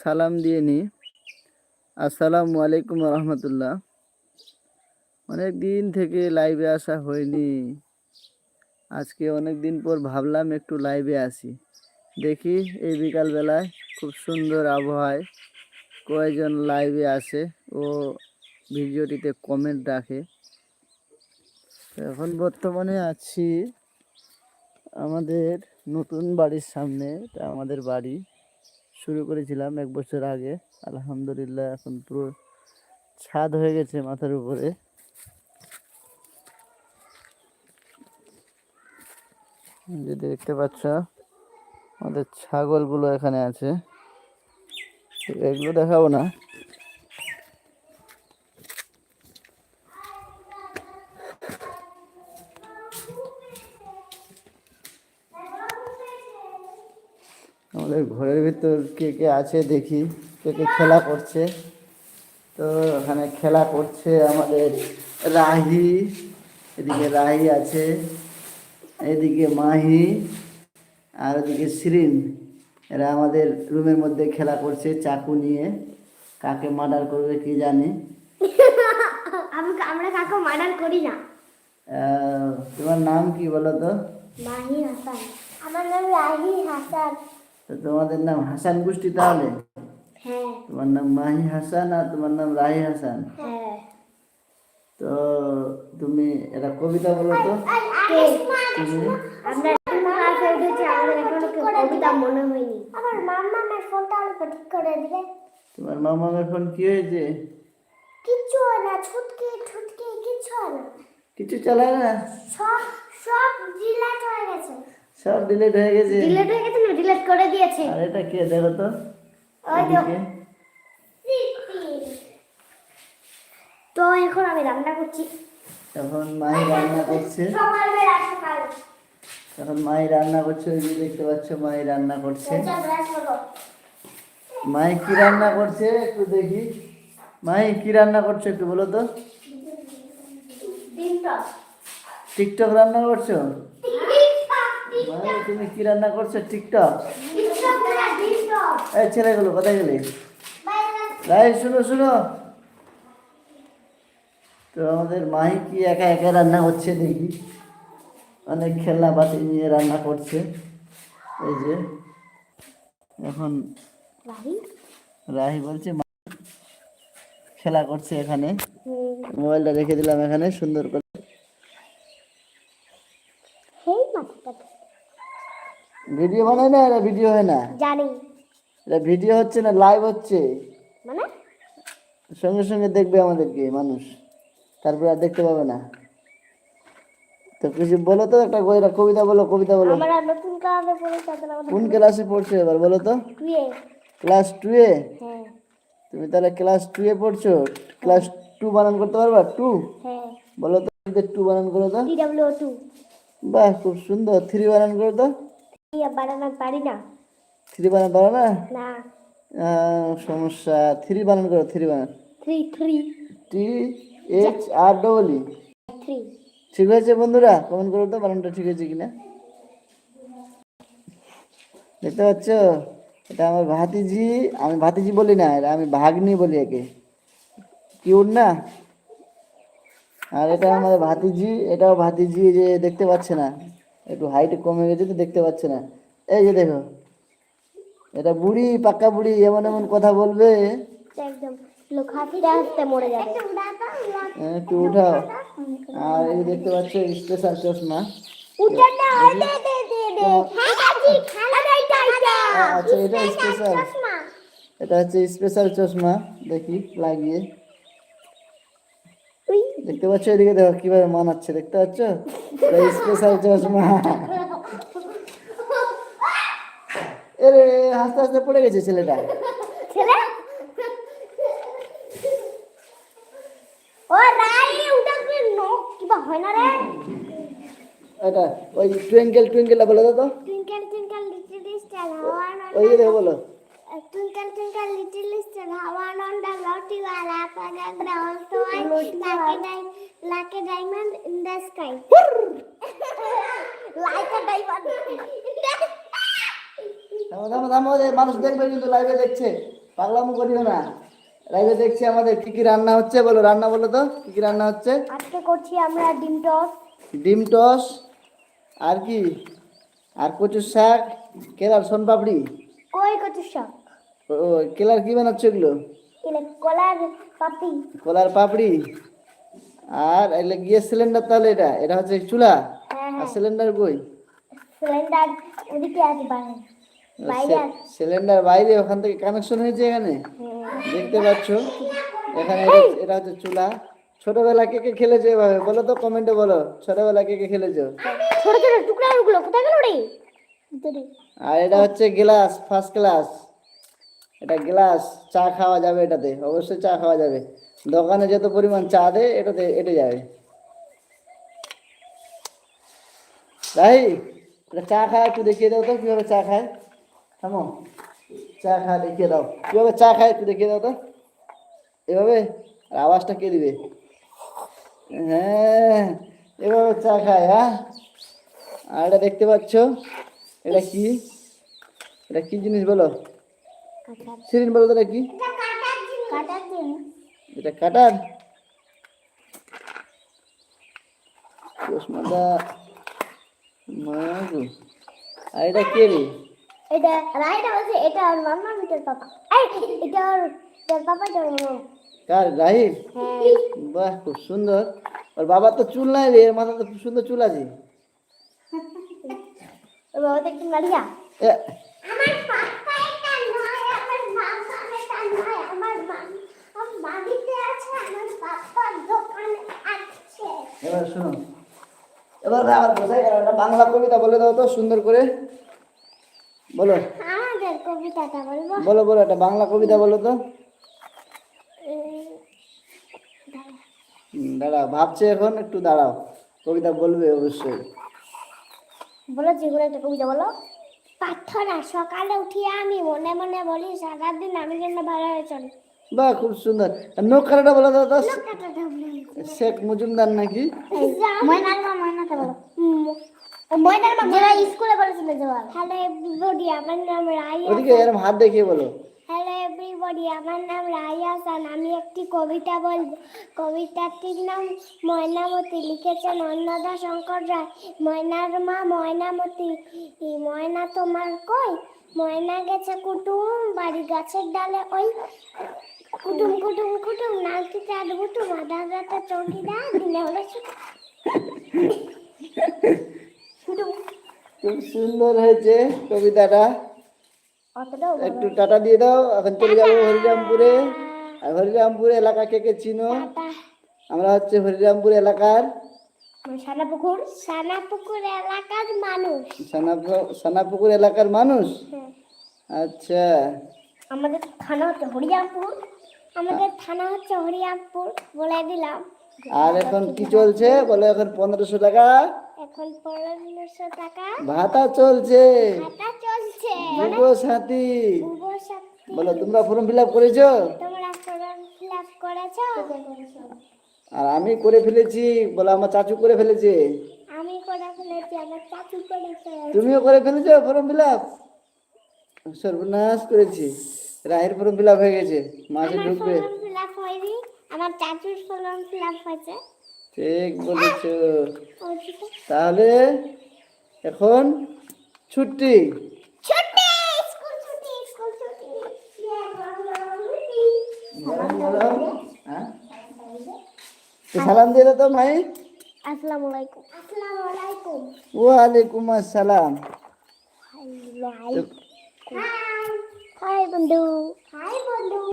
সালাম দিয়ে নি। আসসালামু আলাইকুম রহমতুল্লাহ। অনেক দিন থেকে লাইভে আসা হয়নি। আজকে অনেক দিন পর ভাবলাম একটু লাইভে আসি। দেখি এই বিকালবেলায় খুব সুন্দর আবহাওয়ায় কয়েকজন লাইভে আসে ও ভিডিওটিতে কমেন্ট রাখে। এখন বর্তমানে আছি আমাদের নতুন বাড়ির সামনে আমাদের বাড়ি। শুরু করেছিলাম এক বছর আগে। আলহামদুলিল্লাহ এখন পুরো ছাদ হয়ে গেছে মাথার উপরে। যে দেখতে পাচ্ছ, আমাদের ছাগলগুলো এখানে আছে। এগুলো দেখাবো না। আমাদের ঘরের ভিতর কে কে আছে দেখি কে কে খেলা করছে। তো ওখানে খেলা করছে আমাদের রাহি এদিকে রাহি আছে এদিকে মাহি আর এদিকে শ্রীন। এরা আমাদের রুমের মধ্যে খেলা করছে চাকু নিয়ে। কাকে মার্ডার করবে কি জানি? আমি আমরা কাকু মার্ডার করি না। তোমার নাম কি বলো তো? মাহি হাসান। আমার নাম রাহি হাসান। তো তোমাদের নাম হাসান গোষ্ঠী তাহলে হ্যাঁ তোমার নাম মাহি হাসান আর তোমার নাম রাহি হাসান হ্যাঁ তো তুমি এটা কবিতা বলো তো মনে তোমার মামার ফোন কি হয়েছে হয় না ছুটকি ছুটকি কিচ্ছু হয় না কিছু চালায় না সব সব ডিলেট হয়ে গেছে সব ডিলিট হয়ে গেছে। ডিলেট হয়ে গেছে না? ডিলেট করে দিয়েছে। আর এটা কে? দেখো তো। ওই। তো। এখন আমি রান্না করছি। এখন মাই রান্না করছে। এখন মাই রান্না করছে ওই যে দেখতে পাচ্ছ মাই রান্না করছে। মাই কি রান্না করছে একটু দেখি। মাই কি রান্না করছে একটু বলো তো। টিকটক রান্না করছ? তুমি কি রান্না করছ? টিকটক? এই ছেলেগুলো কোথায় গেলে? রাই শুনো শুনো। তো আমাদের মাহি কি একা একা রান্না করছে দেখি? অনেক খেলনা পাতি নিয়ে রান্না করছে। এই যে এখন রাহি? বলছে খেলা করছে এখানে। মোবাইলটা রেখে দিলাম এখানে সুন্দর করে। ভিডিও বানায় না এটা ভিডিও হয় না? জানি। এটা ভিডিও হচ্ছে না লাইভ হচ্ছে। মানে? সঙ্গে সঙ্গে দেখবে আমাদেরকে মানুষ। তারপরে আর দেখতে পাবে না। তো কিছু বলো তো একটা কবিতা কবিতা বলো কবিতা বলো। আমার নতুন কাজে পড়ে তাদের কোন ক্লাসে পড়ছো এবার বলো তো? টুয়ে ক্লাস টু এ হ্যাঁ। তুমি তাহলে ক্লাস টু এ পড়ছো? ক্লাস টু বানান করতে পারবা? টু হ্যাঁ। বলো তো টু বানান করো তো। টি ডাব্লিউ টু বাহ খুব সুন্দর। থ্রি বানান করো তো। বানানো পারি না। থ্রি বানান পারো না? না। সমস্যা। থ্রি বানান করো থ্রি বানান। Three three. T H R double E three. ঠিক হয়েছে বন্ধুরা? কমেন্ট করো তো বানানটা ঠিক হয়েছে কিনা। দেখতে পাচ্ছ? এটা আমার ভাতিজি। আমি ভাতিজি বলি না এটা আমি ভাগ্নি বলি একে। কিউট না? আর এটা আমার ভাতিজি এটাও ভাতিজি যে দেখতে পাচ্ছে না। একটু হাইট কমে গেছে তো দেখতে পাচ্ছে না। এই যে দেখো এটা বুড়ি পাক্কা বুড়ি এমন এমন কথা বলবে। একদম লোক হাসতে হাসতে মরে যাবে। হ্যাঁ, একটু উঠাও। আর এই দেখতে পাচ্ছ স্পেশাল চশমা। এটা আচ্ছা এটা স্পেশাল এটা হচ্ছে স্পেশাল চশমা দেখি লাগিয়ে। দেখতে পাচ্ছ? এদিকে দেখো কীভাবে মানাচ্ছে দেখতে পাচ্ছ? স্পেশাল চশমা। এরে হাসতে হাসতে পড়ে গেছে ছেলেটা। এটা ওই টুইঙ্কেল টুইঙ্কেলটা বলে তো টুইঙ্কেল টুইঙ্কেল লিটল স্টার ওই দেখো বলো twinkle twinkle little star how I on the থামো থামো মানুষ দেখবে কিন্তু লাইভে দেখছে। পাগলামো করিও না। লাইভে দেখছি আমাদের কি কি রান্না হচ্ছে বলো রান্না বলো তো কি কি রান্না হচ্ছে? আজকে করছি আমরা ডিম টস। ডিম টস আর কি? আর কচুর শাক কেলার সোনপাপড়ি। কই কচু শাক? ও কেলার কি বানাচ্ছ এগুলো? কলার পাপড়ি। কলার পাপড়ি? আর এলে গ্যাস সিলিন্ডার তাহলে এটা এটা হচ্ছে চুলা? হ্যাঁ আর হ্যাঁ সিলিন্ডার কই? সিলিন্ডার ওদিকে আছে বাইরে। সিলিন্ডার বাইরে ওখান থেকে কানেকশন হয়েছে এখানে? দেখতে পাচ্ছ? এখানে এটা- হচ্ছে চুলা। ছোটবেলা কে কে খেলেছো এভাবে? বলো তো কমেন্টে বলো। ছোটবেলা কে কে খেলেছো? ছোট ছোট টুকরা টুকরো কোথায় গেল রে? আর এটা হচ্ছে গ্লাস ফার্স্ট ক্লাস এটা গ্লাস, চা খাওয়া যাবে এটাতে, অবশ্যই চা খাওয়া যাবে। দোকানে যত পরিমাণ চা দেয়, এটাতে, এটে যাবে। তাই এটা চা খায়, একটু দেখিয়ে দাও তো, কীভাবে চা খায়। থামো। চা খা, দেখিয়ে দাও। কীভাবে চা খায়, একটু দেখিয়ে দাও তো। এভাবে? আর আওয়াজটা কে দিবে? হ্যাঁ এভাবে চা খায় হ্যাঁ? আর এটা দেখতে পাচ্ছ? এটা কি? এটা কি জিনিস বলো? সিরিন বলো তো এটা কি? এটা কাটার চশমাটা মাগো আর এটা কে রে? এটা রাইট আছে এটা আর মাম্মা মিটার পাপা। এই এটা আর তার পাপা এটা কার রাহির হ্যাঁ। বাহ খুব সুন্দর। ওর বাবার তো চুল নাই রে এর মাথাতে খুব সুন্দর চুল আছে। ওর বাবা তো একটু নাড়িয়া এ, আমার পাপা এটা নয় আমার মামা এটা নয় আমার মামা বাড়িতে আছে আমার পাপার দোকানে আছে এবার শোনো। এবার আবার বোঝাই গেল একটা বাংলা কবিতা বলে দাও তো সুন্দর করে। বলো। আমাদের কবিতাটা বলব? বলো বলো একটা বাংলা কবিতা বলো তো। দাঁড়াও ভাবছে এখন একটু দাঁড়াও। কবিতা বলবে অবশ্যই। বলো যে কোনো একটা কবিতা বলো। প্রার্থনা সকালে উঠিয়ে আমি মনে মনে বলি সারাদিন আমি যেন ভালো হয়ে চলি? বাহ খুব সুন্দর। নৌকাটা বলে বলো শেখ মজুমদার নাকি? ওদিকে হাত দেখিয়ে বলো। হ্যালো এভরিবডি আমার নাম আমি একটি কবিতা বলব। কবিতাটির নাম ময়নামতি লিখেছেন অন্নদা শঙ্কর রায়। ময়নার মা ময়নামতি ময়না তোমার কই? ময়না গেছে কুটুম বাড়ি গাছের ডালে ওই কুটুম কুটুম কুটুম নাকি চার কুটুম আধা রাতে চৌকিদার দিনে হলো খুব সুন্দর হয়েছে কবিতাটা। একটু টাটা দিয়ে দাও এখন চলে যাব হরিরামপুরে। আর হরিরামপুর এলাকা কে কে চিনো? আমরা হচ্ছে হরিরামপুর এলাকার। সানাপুকুর? সানাপুকুর এলাকার মানুষ। সানাপুকুর এলাকার মানুষ? হ্যাঁ। আচ্ছা। আমাদের থানা হচ্ছে হরিরামপুর। আমাদের থানা হচ্ছে হরিরামপুর বলে দিলাম। আর এখন কি চলছে? বলো এখন পনেরোশো টাকা। এখন পনেরোশো টাকা। ভাতা চলছে। হাঁটা চলছে। যুব সাথী। বলো তোমরা ফর্ম ফিল আপ করেছ? তোমরা ফর্ম ফিল আপ করেছ? আর আমি করে ফেলেছি। বলো আমার চাচু করে ফেলেছে? আমি করে ফেলেছি আমার চাচু করেছে তুমিও করে ফেলেছো ফর্ম ফিল আপ সর্বনাশ করেছি। রাহের ফর্ম ফিল আপ হয়ে গেছে? আমার ঢুকবে? আমার চাচুর ফর্ম ফিল আপ হয়েছে। ঠিক বলেছ। তাহলে এখন ছুটি। ছুটি! স্কুল ছুটি স্কুল ছুটি। হ্যাঁ? তো সালাম দিয়ে দাও তো মাই আসসালামু আলাইকুম। আসসালামু আলাইকুম। ওয়ালাইকুম আসসালাম। হাই। হাই বন্ধু হাই বন্ধু